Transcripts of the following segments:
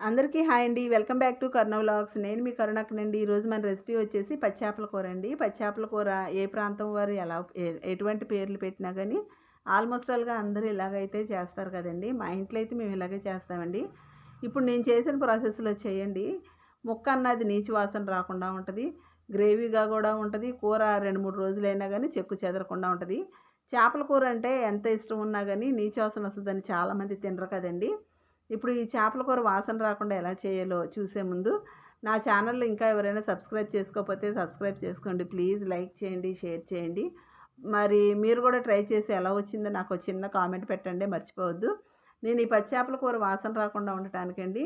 అందరికీ హాయ్ అండి. Welcome back to Karna vlogs. నేను మీ కరుణాకనండి ఈరోజు మన రెసిపీ వచ్చేసి పచ్చాపల కూర అండి. పచ్చాపల కూర ఏ ప్రాంతం వారు ఎలా ఎటువంటి పేర్లు పెట్టినా కానీ ఆల్మోస్ట్ ఆల్గా అందరూ ఇలాగైతే చేస్తారు కదండి. మా ఇంట్లో అయితే మేము ఇలాగే చేస్తామండి. ఇప్పుడు నేను చేసిన ప్రాసెస్లో చేయండి. ముక్క అన్నది నీచు వాసన రాకుండా ఉంటుంది. గ్రేవీగా కూడా ఉంటుంది. కూర రెండు మూడు రోజులైనా కానీ చెక్కు చెదరకుండా ఉంటుంది. చేపల కూర అంటే ఎంత ఇష్టం ఉన్నా కానీ నీచు వాసన వస్తుందని చాలామంది తినరు కదండి. ఇప్పుడు ఈ చేపల కూర వాసన రాకుండా ఎలా చేయాలో చూసే ముందు నా ఛానల్లో ఇంకా ఎవరైనా సబ్స్క్రైబ్ చేసుకోకపోతే సబ్స్క్రైబ్ చేసుకోండి. ప్లీజ్ లైక్ చేయండి షేర్ చేయండి. మరి మీరు కూడా ట్రై చేసి ఎలా వచ్చిందో నాకు ఒక చిన్న కామెంట్ పెట్టండి మర్చిపోవద్దు. నేను ఈ పచ్చి చేపల కూర వాసన రాకుండా ఉండటానికండి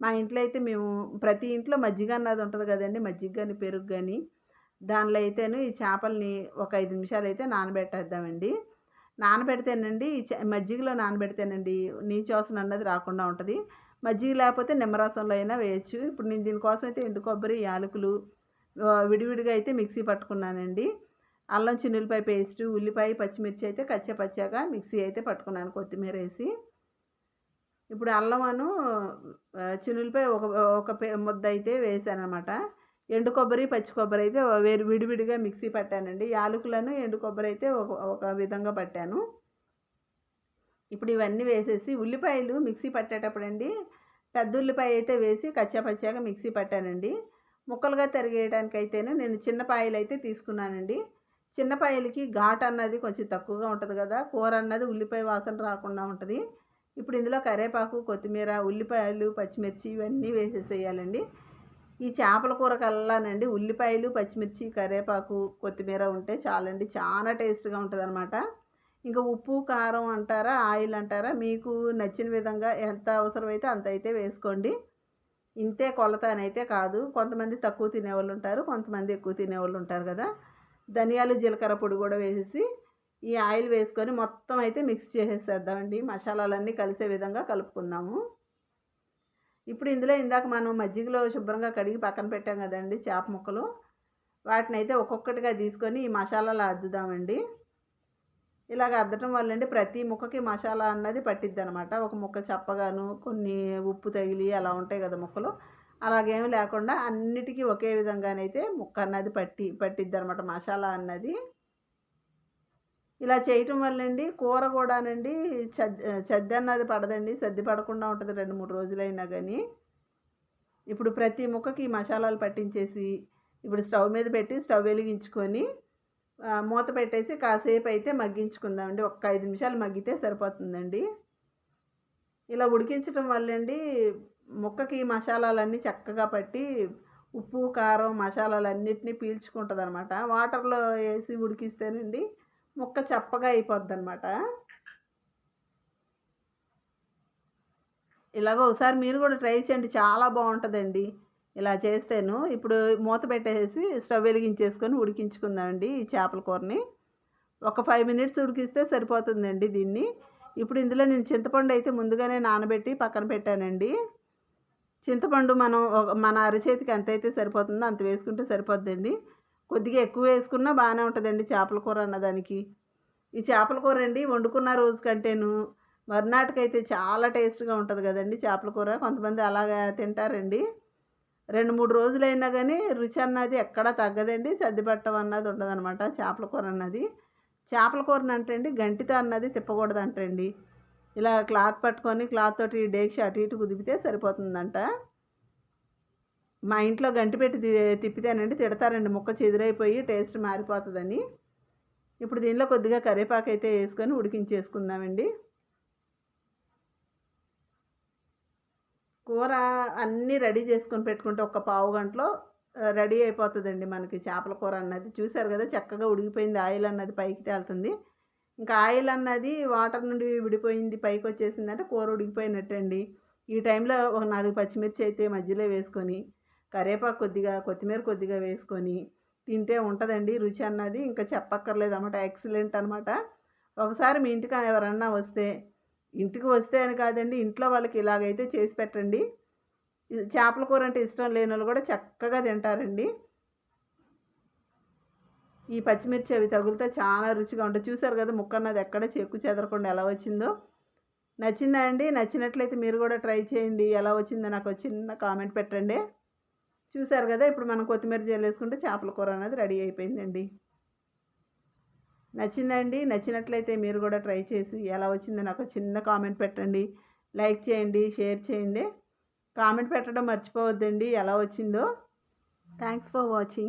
మా ఇంట్లో అయితే మేము ప్రతి ఇంట్లో మజ్జిగ అన్నది ఉంటుంది కదండి మజ్జిగ కానీ పెరుగు కానీ దానిలో అయితేను ఈ చేపల్ని ఒక ఐదు నిమిషాలు అయితే నానబెట్టేద్దామండి. నానబెడితేనండి మజ్జిగలో నానబెడితేనండి నీచోసన అన్నది రాకుండా ఉంటుంది. మజ్జిగ లేకపోతే నిమ్మరసంలో అయినా వేయచ్చు. ఇప్పుడు నేను దీనికోసం అయితే ఎండు కొబ్బరి యాలకులు విడివిడిగా అయితే మిక్సీ పట్టుకున్నానండి. అల్లం చిన్నులపాయ పేస్ట్ ఉల్లిపాయ పచ్చిమిర్చి అయితే కచ్చే పచ్చాగా మిక్సీ అయితే పట్టుకున్నాను కొత్తిమీర వేసి. ఇప్పుడు అల్లమను చిన్నులపాయ ఒక ఒక పే- ముద్ద అయితే వేసాను అనమాట ఎండు కొబ్బరి పచ్చి కొబ్బరి అయితే వేరు విడివిడిగా మిక్సీ పట్టానండి. యాలకులను ఎండు కొబ్బరి అయితే ఒక ఒక విధంగా పట్టాను. ఇప్పుడు ఇవన్నీ వేసేసి ఉల్లిపాయలు మిక్సీ పట్టేటప్పుడండి పెద్ద ఉల్లిపాయ అయితే వేసి కచ్చా పచ్చాగా మిక్సీ పట్టానండి. ముక్కలుగా తరిగేయడానికైతేనే అయితేనే నేను చిన్న పాయలు అయితే తీసుకున్నానండి. చిన్న పాయలకి ఘాట్ అన్నది కొంచెం తక్కువగా ఉంటుంది కదా కూర అన్నది ఉల్లిపాయ వాసన రాకుండా ఉంటుంది. ఇప్పుడు ఇందులో కరివేపాకు కొత్తిమీర ఉల్లిపాయలు పచ్చిమిర్చి ఇవన్నీ వేసేసేయాలండి. ఈ చేపల కూర కల్లానండి ఉల్లిపాయలు పచ్చిమిర్చి కరివేపాకు కొత్తిమీర ఉంటే చాలండి. చాలా టేస్ట్గా ఉంటుంది అనమాట ఇంకా ఉప్పు కారం అంటారా ఆయిల్ అంటారా మీకు నచ్చిన విధంగా ఎంత అవసరమైతే అంత అయితే వేసుకోండి. ఇంతే కొలత అని అయితే కాదు. కొంతమంది తక్కువ తినేవాళ్ళు ఉంటారు కొంతమంది ఎక్కువ తినేవాళ్ళు ఉంటారు కదా. ధనియాలు జీలకర్ర పొడి కూడా వేసేసి ఈ ఆయిల్ వేసుకొని మొత్తం అయితే మిక్స్ చేసేసేద్దామండి. మసాలాలన్నీ కలిసే విధంగా కలుపుకుందాము. ఇప్పుడు ఇందులో ఇందాక మనం మజ్జిగలో శుభ్రంగా కడిగి పక్కన పెట్టాం కదండి చేప ముక్కలు. వాటిని అయితే ఒక్కొక్కటిగా తీసుకొని ఈ మసాలాలు అద్దుదామండి. ఇలాగ అద్దటం వల్ల అండి ప్రతి ముక్కకి మసాలా అన్నది పట్టిద్ది అనమాట ఒక ముక్క చప్పగాను కొన్ని ఉప్పు తగిలి అలా ఉంటాయి కదా ముక్కలు. అలాగేమి లేకుండా అన్నిటికీ ఒకే విధంగానైతే ముక్క అన్నది పట్టి పట్టిద్ది అనమాట మసాలా అన్నది. ఇలా చేయటం వల్లండి. కూర కూడానండి చద్ చద్దన్నది పడదండి. సర్ది పడకుండా ఉంటుంది రెండు మూడు రోజులైనా కానీ ఇప్పుడు ప్రతి ముక్కకి మసాలాలు పట్టించేసి ఇప్పుడు స్టవ్ మీద పెట్టి స్టవ్ వెలిగించుకొని మూత పెట్టేసి కాసేపు అయితే మగ్గించుకుందామండి. ఒక్క ఐదు నిమిషాలు మగ్గితే సరిపోతుందండి. ఇలా ఉడికించడం వల్లండి ముక్కకి మసాలాలన్నీ చక్కగా పట్టి ఉప్పు కారం మసాలాలన్నిటినీ పీల్చుకుంటుంది అనమాట వాటర్లో వేసి ఉడికిస్తేనండి ముక్క చప్పగా అయిపోద్ది అనమాట ఇలాగో ఒకసారి మీరు కూడా ట్రై చేయండి చాలా బాగుంటుందండి. ఇలా చేస్తాను. ఇప్పుడు మూత పెట్టేసి స్టవ్ వెలిగించేసుకొని ఉడికించుకుందామండి ఈ చేపల కూరని. ఒక ఫైవ్ మినిట్స్ ఉడికిస్తే సరిపోతుందండి దీన్ని. ఇప్పుడు ఇందులో నేను చింతపండు అయితే ముందుగానే నానబెట్టి పక్కన పెట్టానండి. చింతపండు మనం ఒక- మన అరచేతికి ఎంత అయితే సరిపోతుందో అంత వేసుకుంటే సరిపోద్దండి. కొద్దిగా ఎక్కువ వేసుకున్నా బాగానే ఉంటుందండి చేపల కూర అన్నదానికి. ఈ చేపల కూర అండి వండుకున్న రోజు కంటేను మర్నాటికైతే చాలా టేస్ట్గా ఉంటుంది కదండి చేపల కూర. కొంతమంది అలాగా తింటారండి. రెండు మూడు రోజులైనా కానీ రుచి అన్నది ఎక్కడా తగ్గదండి. సర్దిపట్టం అన్నది ఉండదన్నమాట చేపల కూర అన్నది. చేపల కూరని అంటండి అండి గంటితో అన్నది తిప్పకూడదు అంటండి ఇలా క్లాత్ పట్టుకొని క్లాత్ తోటి డేక్షి అటు ఇటు కుదిపితే సరిపోతుందంట. మా ఇంట్లో గంటి పెట్టి తి- తిప్పితేనండి తిడతారండి ముక్క చెదిరైపోయి టేస్ట్ మారిపోతుందని. ఇప్పుడు దీనిలో కొద్దిగా కరివేపాకు అయితే వేసుకొని ఉడికించేసుకుందామండి. కూర అన్నీ రెడీ చేసుకొని పెట్టుకుంటే ఒక పావు గంటలో రెడీ అయిపోతుందండి మనకి చేపల కూర అన్నది. చూసారు కదా చక్కగా ఉడికిపోయింది ఆయిల్ అన్నది పైకి తేలుతుంది. ఇంకా ఆయిల్ అన్నది వాటర్ నుండి విడిపోయింది పైకి వచ్చేసిందంటే కూర ఉడికిపోయినట్టండి. ఈ టైంలో ఒక నాలుగు పచ్చిమిర్చి అయితే మధ్యలో వేసుకొని కరివేపాకు కొద్దిగా కొత్తిమీర కొద్దిగా వేసుకొని తింటే ఉంటుందండి రుచి అన్నది. ఇంకా చెప్పక్కర్లేదు అనమాట ఎక్సలెంట్ అనమాట ఒకసారి మీ ఇంటికి ఎవరన్నా వస్తే ఇంటికి వస్తే అని కాదండి ఇంట్లో వాళ్ళకి ఇలాగైతే చేసి పెట్టండి. చేపల కూర అంటే ఇష్టం లేని వాళ్ళు కూడా చక్కగా తింటారండి. ఈ పచ్చిమిర్చి అవి తగులితే చాలా రుచిగా ఉంటుంది. చూసారు కదా ముక్కన్నది ఎక్కడ చెక్కు చెదరకుండా ఎలా వచ్చిందో. నచ్చిందా అండి? నచ్చినట్లయితే మీరు కూడా ట్రై చేయండి. ఎలా వచ్చిందో నాకు చిన్న కామెంట్ పెట్టండి. చూసారు కదా ఇప్పుడు మనం కొత్తిమీర జల్లేసుకుంటే చేపల కూర అనేది రెడీ అయిపోయిందండి. నచ్చిందండి నచ్చినట్లయితే మీరు కూడా ట్రై చేసి ఎలా వచ్చిందో నాకు ఒక చిన్న కామెంట్ పెట్టండి. లైక్ చేయండి షేర్ చేయండి. కామెంట్ పెట్టడం మర్చిపోవద్దండి ఎలా వచ్చిందో. Thanks for watching.